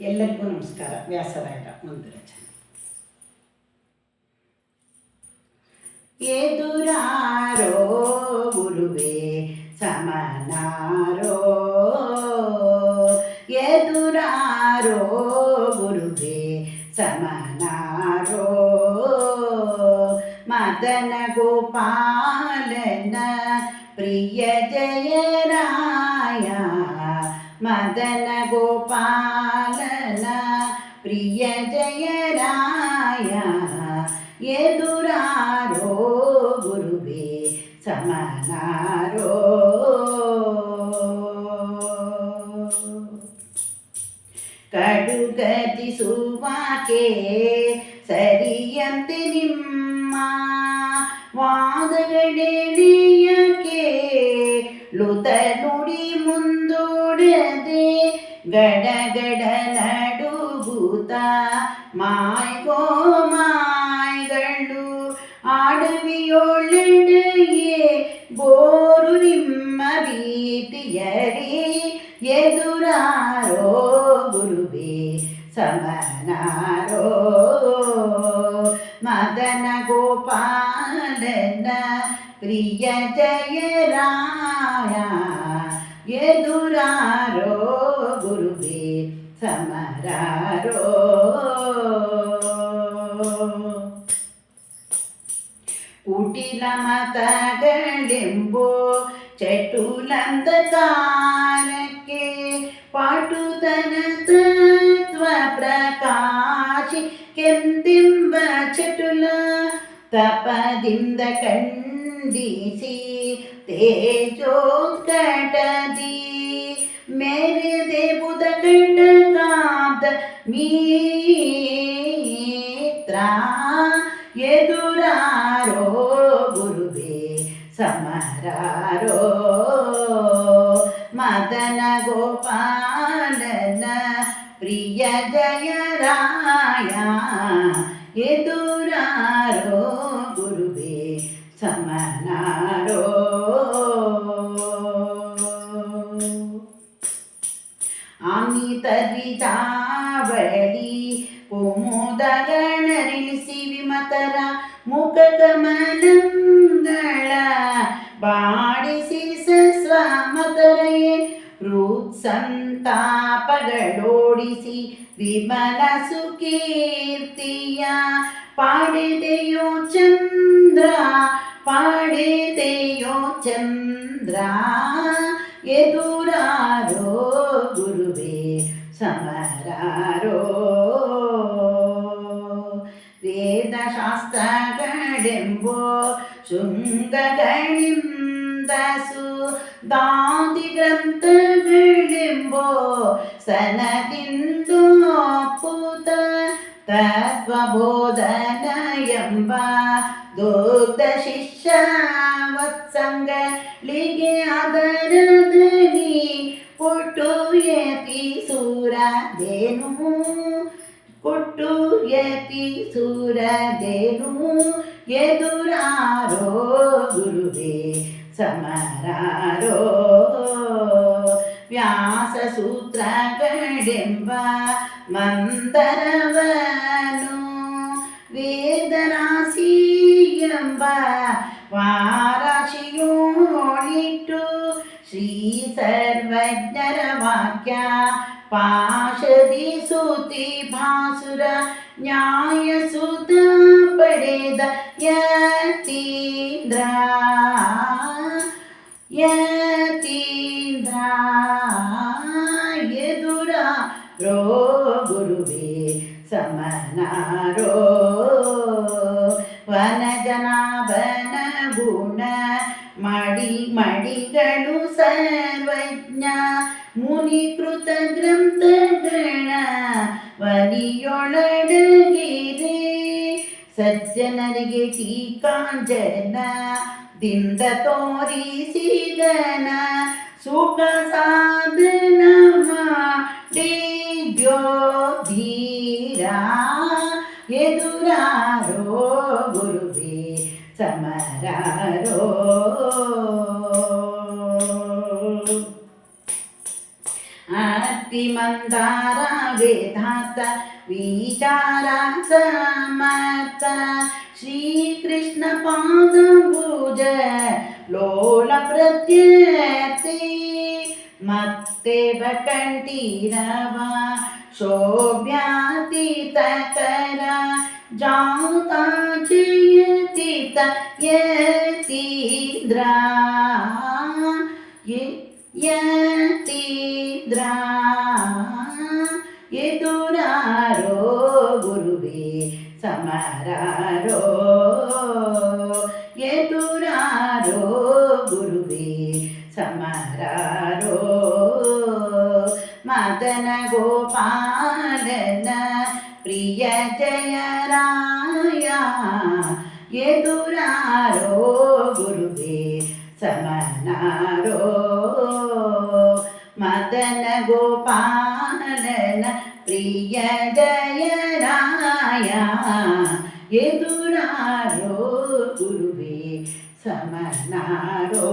ಎಲ್ಲರಿಗೂ ನಮಸ್ಕಾರ ವ್ಯಾಸರಾಯರ ಒಂದು ರಚನೆ ಎದುರಾರೋ ಗುರುವೇ ಸಮನಾರೋ ಎದುರಾರೋ ಗುರುವೇ ಸಮನಾರೋ ಮದನ ಗೋಪಾಲನ ಪ್ರಿಯ ಜಯರಾಯ ಮದನ ಎದುರಾರೋ ಗುರುವೇ ಸಮನಾರೋ ಕಡುಗತಿಸುವಾಕೆ ಸರಿಯಂತೆ ನಿಮ್ಮ ವಾದಗಡೆಯಕ್ಕೆ ಲುತ ನುಡಿ ಮುಂದೂಡದೆ ಗಡಗಡ ನಡುಗುತ್ತ ಮಾಯ್ಗೋ ಗೋರು ನಿಮ್ಮ ಭೀತಿಯರಿ ಎದುರಾರೋ ಗುರುವೇ ಸಮನಾರೋ ಮದನ ಗೋಪಾಲನ ಪ್ರಿಯ ಜಯರಾಯ ಎದುರಾರೋ ಗುರುವೇ ಸಮರಾರೋ ಕುಟಿಲ ಮತಗಳೆಂಬೋ చటులంతకారకే పాటుతనతత్వ ప్రకాశి కెంతింబ చటుల తపదింద కండిసి తేజోకట ಗುರುವೇ ಸಮರಾರೋ ಮದನ ಗೋಪಾಲನ ಪ್ರಿಯ ಜಯರಾಯ ಎದುರಾರೋ ಗುರುವೇ ಸಮನಾರೋ ಆಮಿತರಿದಾವಳಿ ಕುಮುದಗಣರಿಳಿಸಿ ವಿಮತರ ಮುಖ ಕಮಲಂಗಳ ಸಂತಾಪಗಳೋಡಿಸಿ ವಿಮಲ ಸುಕೀರ್ತಿಯ ಪಾಡಿದೆಯೋ ಚಂದ್ರ ಪಾಡಿದೆಯೋ ಚಂದ್ರ ಎದುರಾರೋ ಗುರುವೇ ಸಮರಾರೋ ವೇದಶಾಸ್ತ್ರಗಳೆಂಬೋ ಶೃಂಗಗಳಿಂದಸು ದಾದಿ ಗ್ರಂಥಗಳೆಂಬೋ ಸನದಿಂದು ಪುತ ತತ್ವಬೋಧನ ಎಂಬ ದುಗ್ಧ ಶಿಷ್ಯ ವತ್ಸಂಗಳಿಗೆ ಅದರದಲ್ಲಿ ಕೊಟ್ಟು ಯತಿ ಸೂರದೇನು ಕೊಟ್ಟು ಯತಿ ಸೂರದೇನು ಎದುರಾರೋ ಗುರುವೇ സമരാരോ വ്യാസസൂത്രകടിംബ മന്ദരവനു വേദനാസീയംബ വാരാശിയോണിട്ടു ശ്രീ സർവജ്ഞരവാക്യ പാശതി സൂതി ഭാസുര ന്യായസുത പടേദ യത്തി ಸಮನಾರೋ ವನಜನಾಭನ ಗುಣ ಮಡಿ ಮಡಿಗಳು ಸರ್ವಜ್ಞ ಮುನಿಕೃತ ಗ್ರಂಥಗಣ ವಲಿಯೊಳಡಗಿರೆ ಸಜ್ಜನರಿಗೆ ಟೀಕಾಂಜನ ದಿಂದ ತೋರಿಸಿದನ ಸುಖ ಸಾಧನ ಮಾಡಿದ್ಯೋ ಧೀರ సమస్య ఎదురారో గురువే సమరారో. అతిమందార వేదాంత విచారాంత మత శ్రీకృష్ణ పాద భుజ లోల ప్రత్యతే मत्ते बटंटी मत्तेवकण्ठीरवा शोभ्यातीतकरा जाता जयति तयतीद्रा यतीद्रा ಎದುರಾರೋ ಗುರುವೇ ಸಮರಾರೋ ಮದನ ಗೋಪಾಲನ ಪ್ರಿಯ ಜಯರಾಯ ಎದುರಾರೋ ಗುರುವೇ ಸಮನಾರೋ ಮದನ ಗೋಪಾಲನ ಪ್ರಿಯ ಜಯರಾಯ ಎದುರಾರೋ గురువే సమనారో